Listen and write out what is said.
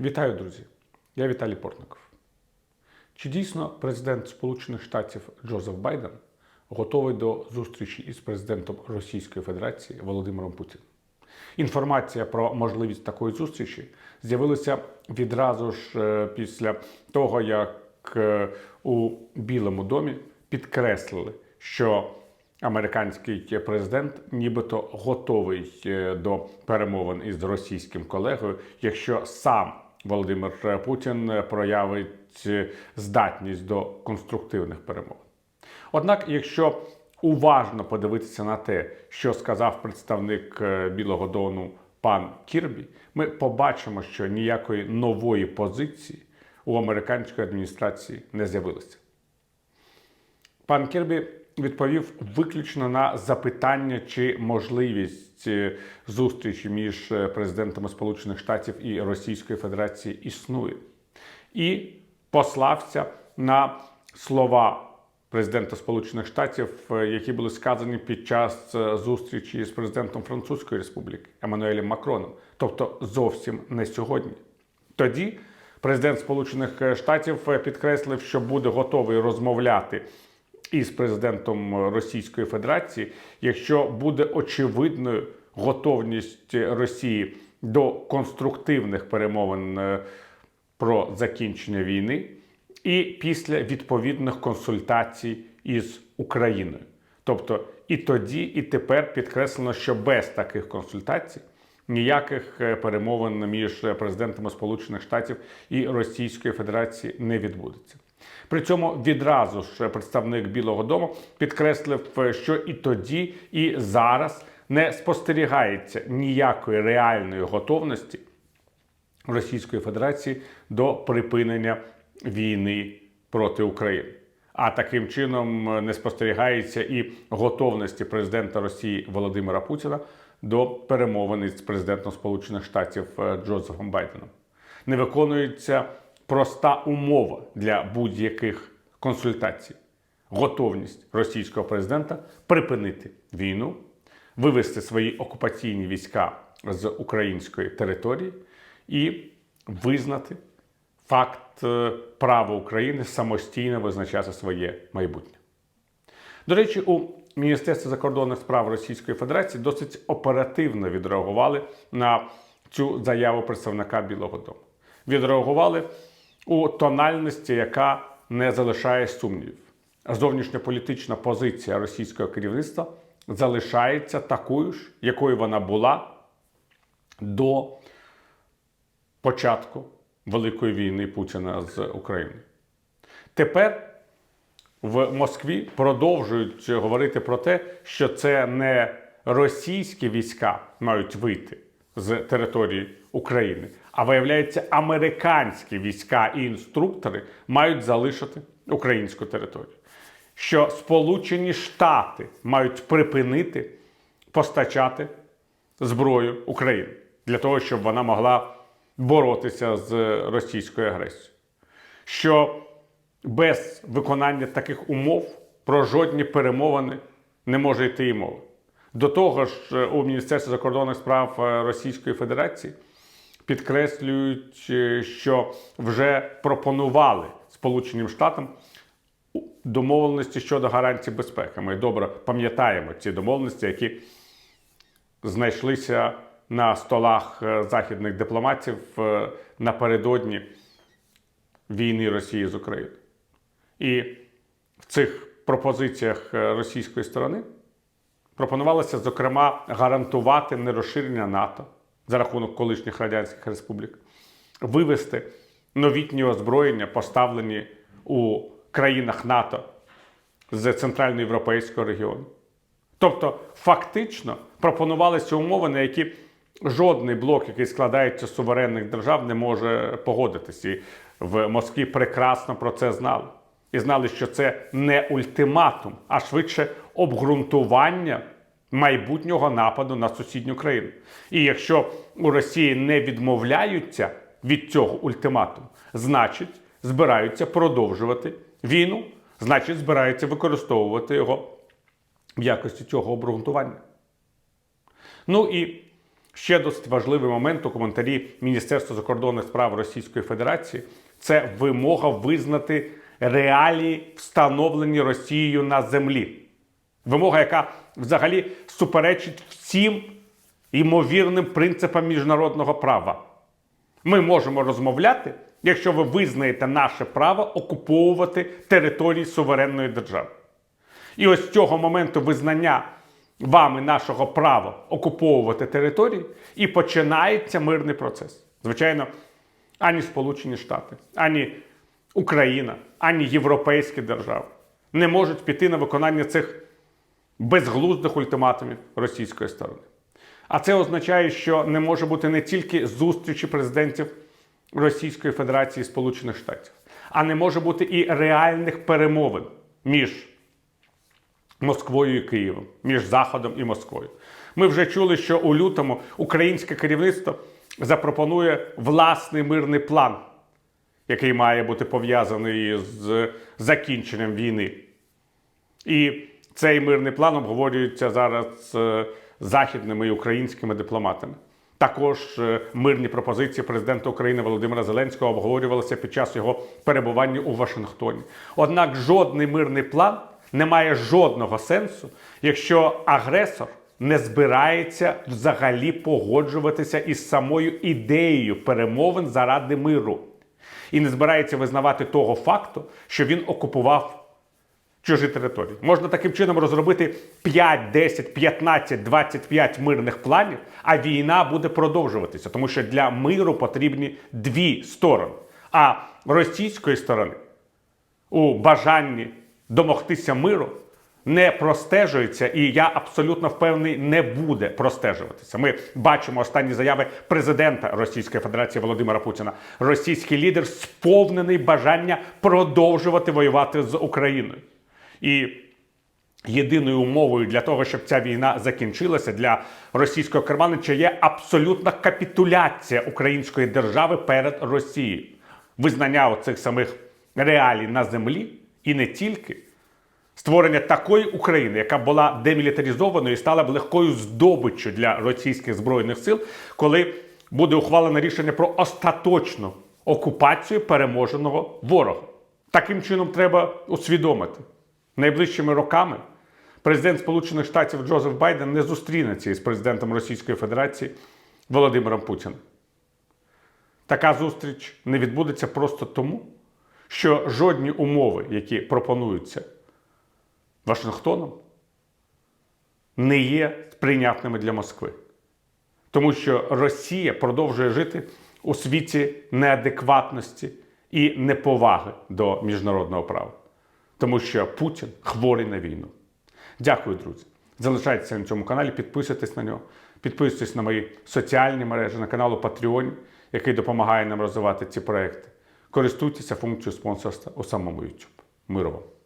Вітаю, друзі! Я Віталій Портников. Чи дійсно президент Сполучених Штатів Джозеф Байден готовий до зустрічі із президентом Російської Федерації Володимиром Путіним? Інформація про можливість такої зустрічі з'явилася відразу ж е, після того, як е, у Білому домі підкреслили, що американський президент нібито готовий е, до перемовин із російським колегою, якщо сам Володимир Путін проявить здатність до конструктивних перемовин. Однак, якщо уважно подивитися на те, що сказав представник е, Білого Дону пан Кірбі, ми побачимо, що ніякої нової позиції у американської адміністрації не з'явилося. Пан Кірбі відповів виключно на запитання, чи можливість е, зустрічі між е, президентами Сполучених Штатів і Російської Федерації існує, і послався на слова президента Сполучених Штатів, е, які були сказані під час зустрічі з президентом Французької Республіки Еммануелем Макроном, тобто зовсім не сьогодні. Тоді президент Сполучених Штатів підкреслив, що буде готовий розмовляти із президентом Російської Федерації, якщо буде очевидною готовність Росії до конструктивних перемовин е, про закінчення війни, і після відповідних консультацій із Україною. Тобто і тоді, і тепер підкреслено, що без таких консультацій ніяких е, перемовин між президентами Сполучених Штатів і Російської Федерації не відбудеться. При цьому відразу ж представник Білого Дому підкреслив, що і тоді, і зараз не спостерігається ніякої реальної готовності Російської Федерації до припинення війни проти України. А таким чином не спостерігається і готовності президента Росії Володимира Путіна до перемовин з президентом Сполучених Штатів е, Джозефом Байденом. Не виконується проста умова для будь-яких консультацій: готовність російського президента припинити війну, вивести свої окупаційні війська з української території і визнати факт е, права України самостійно визначати своє майбутнє. До речі, у Міністерстві закордонних справ Російської Федерації досить оперативно відреагували на цю заяву представника Білого Дому. Відреагували у тональності, яка не залишає сумнівів. Зовнішньополітична позиція російського керівництва залишається такою ж, якою вона була до початку Великої війни Путіна з Україною. Тепер в Москві продовжують говорити про те, що це не російські війська мають вийти з території України, а виявляється, американські війська і інструктори мають залишити українську територію. Що Сполучені Штати мають припинити постачати зброю Україні для того, щоб вона могла боротися з російською агресією. Що без виконання таких умов про жодні перемовини не може йти і мова. До того ж, у Міністерстві закордонних справ Російської Федерації підкреслюють, е, що вже пропонували Сполученим Штатам домовленості щодо гарантій безпеки. Ми добре пам'ятаємо ці домовленості, які знайшлися на столах е, західних дипломатів е, напередодні війни Росії з Україною. І в цих пропозиціях російської сторони пропонувалося, зокрема, гарантувати нерозширення НАТО за рахунок колишніх радянських республік, вивести новітні озброєння, поставлені у країнах НАТО з центральноєвропейського регіону. Тобто, фактично пропонувалися умови, на які жодний блок, який складається з суверенних держав, не може погодитися. І в Москві прекрасно про це знали. І знали, що це не ультиматум, а швидше обґрунтування майбутнього нападу на сусідню країну. І якщо у Росії не відмовляються від цього ультиматуму, значить збираються продовжувати війну, значить, збираються використовувати його в якості цього обґрунтування. Ну і Ще досить важливий момент у коментарі Міністерства закордонних справ Російської Федерації це вимога визнати реалії, встановлені Росією на землі. Вимога, яка взагалі суперечить всім ймовірним принципам міжнародного права. Ми можемо розмовляти, якщо ви визнаєте наше право окуповувати території суверенної держави. І ось з цього моменту визнання вами нашого права окуповувати території і починається мирний процес. Звичайно, ані Сполучені Штати, ані Україна, ані європейські держави не можуть піти на виконання цих безглуздих ультиматумів російської сторони. А це означає, що не може бути не тільки зустрічі президентів Російської Федерації і Сполучених Штатів, а не може бути і реальних перемовин між Москвою і Києвом, між Заходом і Москвою. Ми вже чули, що у лютому українське керівництво запропонує власний мирний план, який має бути пов'язаний з закінченням війни. І цей мирний план обговорюється зараз з західними і українськими дипломатами. Також е, мирні пропозиції президента України Володимира Зеленського обговорювалися під час його перебування у Вашингтоні. Однак жодний мирний план не має жодного сенсу, якщо агресор не збирається взагалі погоджуватися із самою ідеєю перемовин заради миру і не збирається визнавати того факту, що він окупував чужі території. Можна таким чином розробити 5, 10, 15, 25 мирних планів, а війна буде продовжуватися, тому що для миру потрібні дві сторони. А російської сторони у бажанні домогтися миру не простежується, і я абсолютно впевнений, не буде простежуватися. Ми бачимо останні заяви президента Російської Федерації Володимира Путіна. Російський лідер сповнений бажання продовжувати воювати з Україною. І єдиною умовою для того, щоб ця війна закінчилася для російського керманича є абсолютна капітуляція української держави перед Росією, визнання оцих самих реалій на землі і не тільки. Створення такої України, яка була демілітаризованою і стала б легкою здобиччю для російських збройних сил, коли буде ухвалене рішення про остаточну окупацію переможеного ворога. Таким чином треба усвідомити. Найближчими роками президент Сполучених Штатів Джозеф Байден не зустрінеться із президентом Російської Федерації Володимиром Путіним. Така зустріч не відбудеться просто тому, що жодні умови, які пропонуються Вашингтоном, не є сприйнятними для Москви. Тому що Росія продовжує жити у світі неадекватності і неповаги до міжнародного права. Тому що Путін хворий на війну. Дякую, друзі. Залишайтеся на цьому каналі, підписуйтесь на нього, підписуйтесь на мої соціальні мережі, на канал у Patreon, який допомагає нам розвивати ці проекти. Користуйтеся функцією спонсорства у самому YouTube. Миру вам!